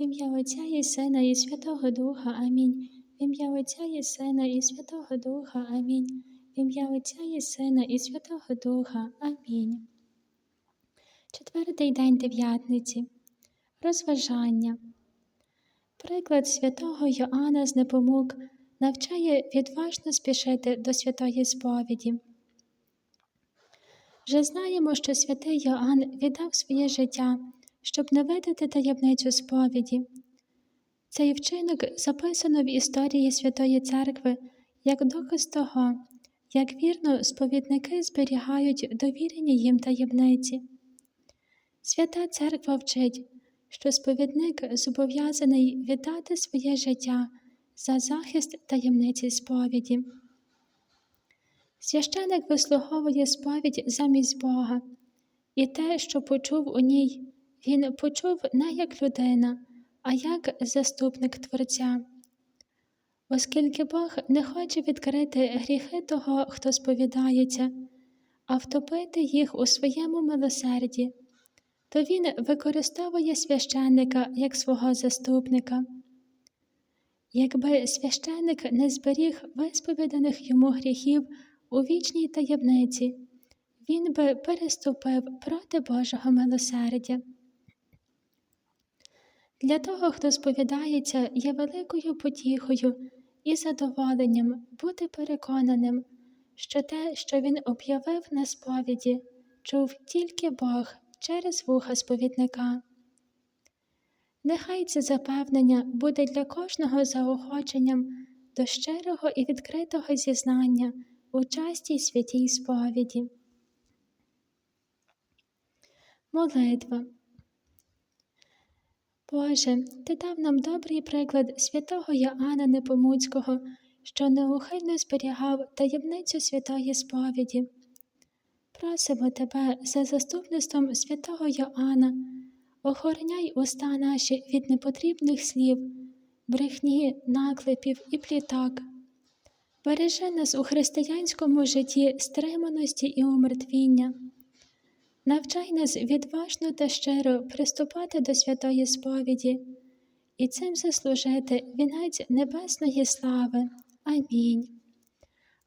Ім'я Отця і Сина, і Святого Духа. Амінь. В ім'я Отця і Сина, і Святого Духа. Амінь. В ім'я Отця і Сина, і Святого Духа. Амінь. Четвертий день дев'ятниці. Розважання. Приклад святого Йоанна з Непомук навчає відважно спішити до святої сповіді. Вже знаємо, що святий Йоанн віддав своє життя, щоб навидати таємницю сповіді. Цей вчинок записано в історії Святої Церкви як доказ того, як вірно сповідники зберігають довірені їм таємниці. Свята Церква вчить, що сповідник зобов'язаний віддати своє життя за захист таємниці сповіді. Священик вислуговує сповідь замість Бога, і те, що почув у ній, він почув не як людина, а як заступник Творця. Оскільки Бог не хоче відкрити гріхи того, хто сповідається, а втопити їх у своєму милосерді, то Він використовує священника як свого заступника. Якби священик не зберіг висповіданих йому гріхів у вічній таємниці, він би переступив проти Божого милосердя. Для того, хто сповідається, є великою потіхою і задоволенням бути переконаним, що те, що він об'явив на сповіді, чув тільки Бог через вуха сповідника. Нехай це запевнення буде для кожного заохоченням до щирого і відкритого зізнання у частій святій сповіді. Молитва. Боже, Ти дав нам добрий приклад святого Яана Непомуцького, що неухильно зберігав таємницю святої сповіді. Просимо Тебе за заступництвом святого Йоанна, охороняй уста наші від непотрібних слів, брехні, наклепів і пліток. Бережи нас у християнському житті стриманості і умертвіння. Навчай нас відважно та щиро приступати до святої сповіді і цим заслужити вінець небесної слави. Амінь.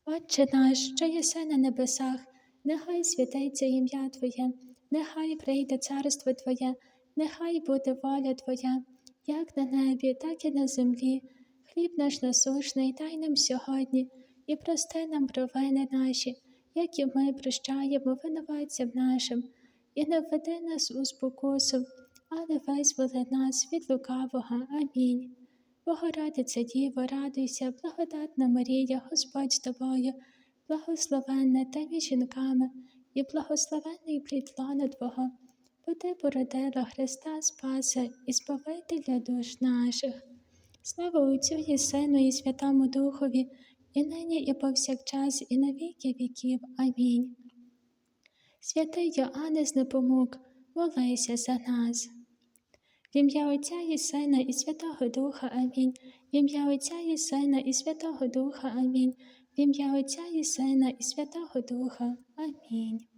Отче наш, що єси на небесах, нехай святиться ім'я Твоє, нехай прийде царство Твоє, нехай буде воля Твоя, як на небі, так і на землі. Хліб наш насушний дай нам сьогодні і прости нам провини наші як і ми прощаємо винуватцям нашим, і не введи нас у спокусу, але визволи нас від лукавого. Амінь. Богородиця Діво, радуйся, благодатна Марія, Господь з тобою, благословенна між жінками, і благословенний плід лона Твого, бо ти породила Христа Спаса і Збавителя душ наших. Слава Отцю і Сину, і Святому Духові і нині, і повсякчас, і на віки віків. Амінь. Святий Йоанне з непомук, молися за нас. В ім'я Отця і Сина, і Святого Духа Амінь. В ім'я Отця і Сина, і Святого Духа Амінь. В ім'я Отця і Сина, і Святого Духа. Амінь.